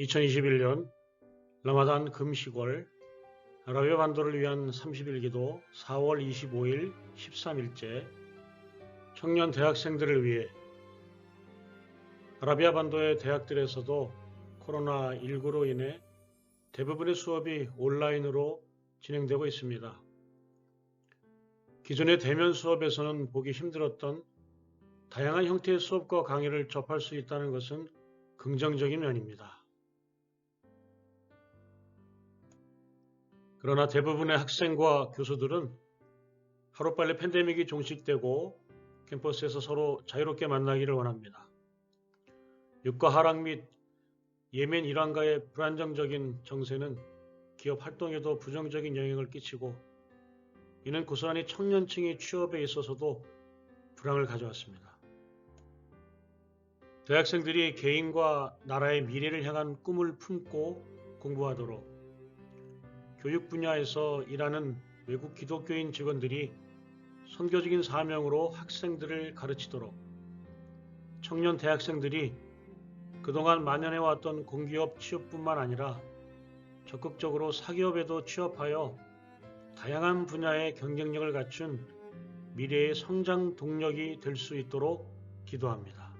2021년 라마단 금시월 아라비아 반도를 위한 30일 기도 4월 25일 13일째 청년 대학생들을 위해 아라비아 반도의 대학들에서도 코로나19로 인해 대부분의 수업이 온라인으로 진행되고 있습니다. 기존의 대면 수업에서는 보기 힘들었던 다양한 형태의 수업과 강의를 접할 수 있다는 것은 긍정적인 면입니다. 그러나 대부분의 학생과 교수들은 하루빨리 팬데믹이 종식되고 캠퍼스에서 서로 자유롭게 만나기를 원합니다. 유가 하락 및 예멘 이란과의 불안정적인 정세는 기업 활동에도 부정적인 영향을 끼치고 이는 고스란히 청년층의 취업에 있어서도 불황을 가져왔습니다. 대학생들이 개인과 나라의 미래를 향한 꿈을 품고 공부하도록 교육 분야에서 일하는 외국 기독교인 직원들이 선교적인 사명으로 학생들을 가르치도록 청년 대학생들이 그동안 만연해왔던 공기업 취업뿐만 아니라 적극적으로 사기업에도 취업하여 다양한 분야의 경쟁력을 갖춘 미래의 성장 동력이 될 수 있도록 기도합니다.